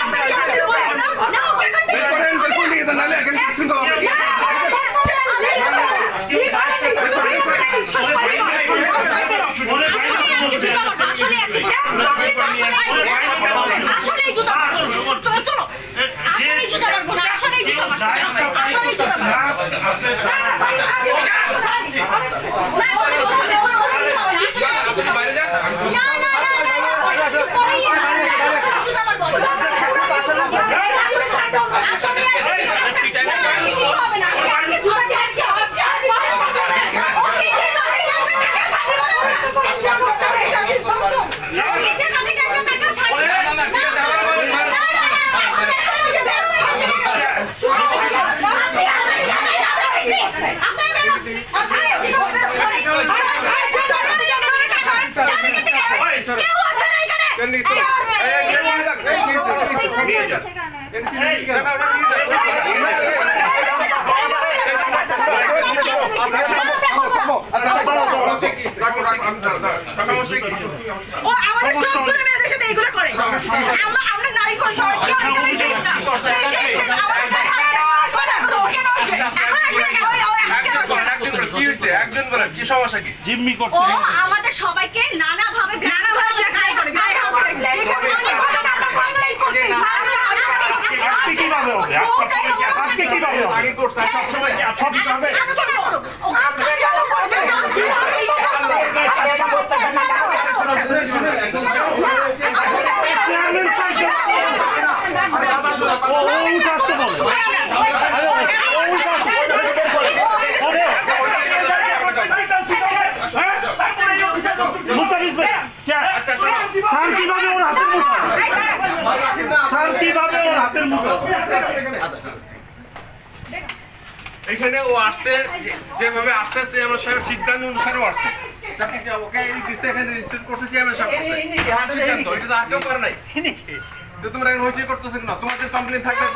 হবে আসলেই জুতা মারবো চলো চলো আসলেই জুতা মারবো না আসলেই জুতা মারবো আসলেই জুতা মারবো আপনি বাইরে যান না না না না না কিছু করেই না আসলেই জুতা মারবো আসলে কিছু হবে না আজকে জুতা চাইছি ওকে যে মাথায় লাগবে তাকে ছাড়বো না ওকে যে মাথায় লাগবে তাকেও ছাড়বো না না, না, ঠিক আছে, আবার বলেন, না না না বের হয়ে গেছে কেউ আছে না এখানে কেন দিকে চলো? এই, এই, এই, নিয়ে যান, এই, নিয়ে যান, নিয়ে যান, সব নিয়ে যান। এই, নিয়ে যান, না, না, ওটা নিয়ে যান, ওটা নিয়ে যান। আচ্ছা, আচ্ছা, থামো, থামো, থামো। আচ্ছা, আচ্ছা, দাঁড়াও, দাঁড়াও, রাখো, রাখো, রাখো, আমি দাঁড়াও, দাঁড়াও। সমস্যা কি? ও আমাদের সবগুলো মেয়েদের আচ্ছা? একজন বলেন, কি সমস্যা কি? জিম্মি ও করছে আমাদের সবাইকে নানা ভাবে নানা ভাবে করে গায়ে হাত করে আজকে কীভাবে হবে আজকে আজকে কীভাবে আগে করছে, আর সবসময় কি? সব কীভাবে আজকে না করুক আজকে কেন করবে মুস্তাফিজ ভাই আচ্ছা, স্যার কীভাবে ওর হাতের মুঠো রাখেন না, ওর হাতের মুঠো। এখানে ও আসছে যেভাবে যেভাবে আসছে আমার সাহেবের সিদ্ধান্ত অনুসারে আসছে। ওকে এই দিচ্ছে এখানে রেজিস্টার করতে চেয়ারম্যান সাহেব করছে। সিদ্ধান্ত, এটা তো আর কেউ নাই। তো তোমরা এখন হইচই করতেছেন না তোমাদের কমপ্লেন থাকলে